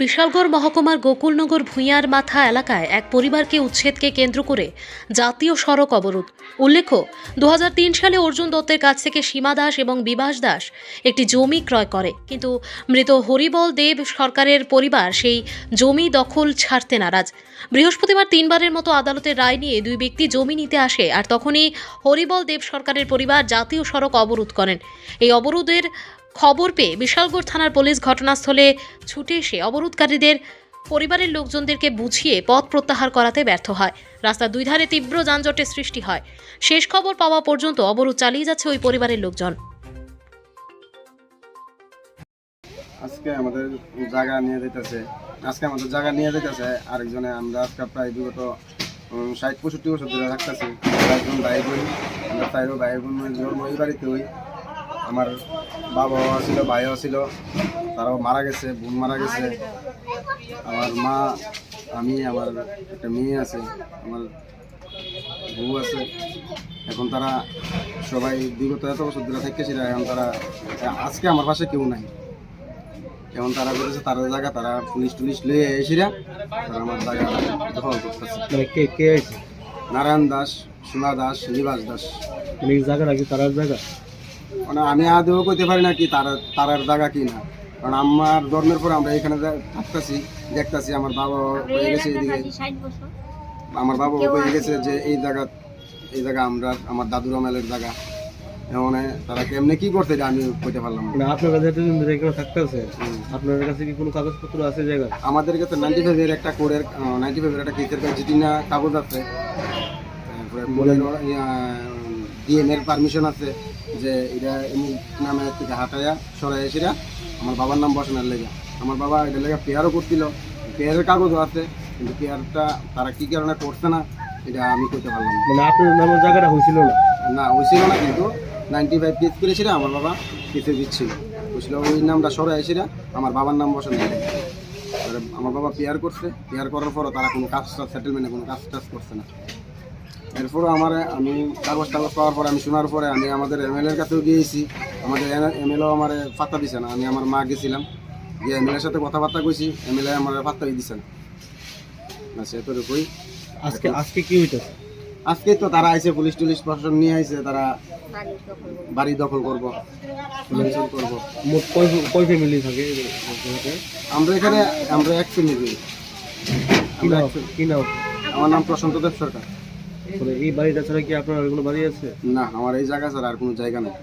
বিশালগড় মহকুমার গোকুলনগর ভূঁইয়ার মাথা এলাকায় এক পরিবারকে উচ্ছেদকে কেন্দ্র করে জাতীয় সড়ক অবরোধ। উল্লেখ্য দু হাজার তিন সালে অর্জুন দত্তের কাছ থেকে সীমা দাস এবং বিভাস দাস একটি জমি ক্রয় করে। কিন্তু মৃত হরিবল দেব সরকারের পরিবার সেই জমি দখল ছাড়তে নারাজ। বৃহস্পতিবার তিনবারের মতো আদালতের রায় নিয়ে দুই ব্যক্তি জমি নিতে আসে আর তখনই হরিবল দেব সরকারের পরিবার জাতীয় সড়ক অবরোধ করেন। এই অবরোধের খবর পেয়ে বিশালগড় থানার পুলিশ ঘটনাস্থলে ছুটে এসে অবরোধকারীদের পরিবারের লোকজনদেরকে বুঝিয়ে পথ প্রত্যাহার করাতে ব্যর্থ হয়। রাস্তার দুই ধারে তীব্র যানজটের সৃষ্টি হয়। শেষ খবর পাওয়া পর্যন্ত অবরোধ চালিয়ে যাচ্ছে ওই পরিবারের লোকজন। আজকে আমাদের জায়গা নিয়ে যেতেছে আজকে আমাদের জায়গা নিয়ে যেতেছে আরেকজনে আমরা আজকে প্রায় বিগত ষাট, পঁয়ষট্টি বছর ধরে থাকতেছি একজন বোন, আমরা তাইরও ভাই বোন জন্ম এই বাড়িতে হই। আমার বাবাও ছিল ভাইও ছিল তারাও মারা গেছে বোন মারা গেছে। আমার মা আমি আমার একটা মেয়ে আছে আমার বউ আছে। এখন তারা সবাই বিগত এত বছর ধরে থাকতেছিল এখন তারা আজকে আমার পাশে কেউ নাই। এখন তারা করেছে তারা জায়গা তারা পুলিশ টুলিশ লয়ে এসিরা তারা আমার জায়গা দখল করতেছে। মানে কে কে নারায়ণ দাস সোনা দাস নিবাস দাস। মানে জায়গা নাকি তারার জায়গা? মানে আমি আদৌ কইতে পারি না কি তারা তারার জায়গা কি না। কারণ আমার জন্মের পর আমরা এখানে যা- থাকতেছি দেখতাছি আমার বাবা হয়ে গেছে এদিকে আমার বাবা হয়ে গেছে যে এই জায়গা এই জায়গা আমরা আমার দাদুর আমলের জায়গা। এমন তারা কেমনে কি করতে আমি কইতে পারলাম না। মানে আপনার এখানে থাকতেছে কাছে কি কোনো কাগজপত্র আছে জায়গা আমাদের কাছে নাইনটি ফাইভের একটা কোডের নাইনটি ফাইভের একটা কেসের কাছে কাগজ আছে। তারপরে ডিএম এর পারমিশন আছে যে এটা এমনি নামে থেকে হাঁটাইয়া সরাই এসিরা আমার বাবার নাম বসানোর লেগে। আমার বাবা এটা লেগে পেয়ারও করছিল। পেয়ারের কাগজও আছে কিন্তু পেয়ারটা তারা কী কারণে করছে না এটা আমি করতে পারলাম না। মানে আপনার নামের জায়গাটা হয়েছিল না? না হয়েছিল না কিন্তু নাইনটি ফাইভ কেস করেছিল আমার বাবা কেসে দিচ্ছিল। বুঝছিল ওই নামটা সরে এসেরা আমার বাবার নাম বসানো আমার বাবা পেয়ার করছে পেয়ার করার পরও তারা কোনো কাজ সেটেলমেন্টে কোনো কাজ টাজ করছে না। এরপরও আমার আমি কাগজ টাগজ পাওয়ার পরে আমি শোনার পরে আমি আমাদের এম এল এমএলএর কাছেও গিয়েছি। আমাদের এম এল এমএলএও আমার পাত্তা দিছে না। আমি আমার মা গেছিলাম। গিয়ে এমএলএর সাথে কথাবার্তা কইছি। এমএলএ আমার পাত্তাই দিছে না না সে তো কই আজকে আজকে কি হইতেছে? আজকে তো তারা আইছে পুলিশ টুলিশ প্রশাসন নিয়ে আইছে। তারা বাড়ি দখল করব। করব। মোট কয় কয় ফ্যামিলি থাকে? আমরা এখানে আমরা এক ফ্যামিলি কি নাম? আমার নাম প্রশান্ত দেব সরকার। এই বাড়িটা ছাড়া কি আপনার আর কোনো বাড়ি আছে? না, আমার এই জায়গা ছাড়া আর কোনো জায়গা নেই।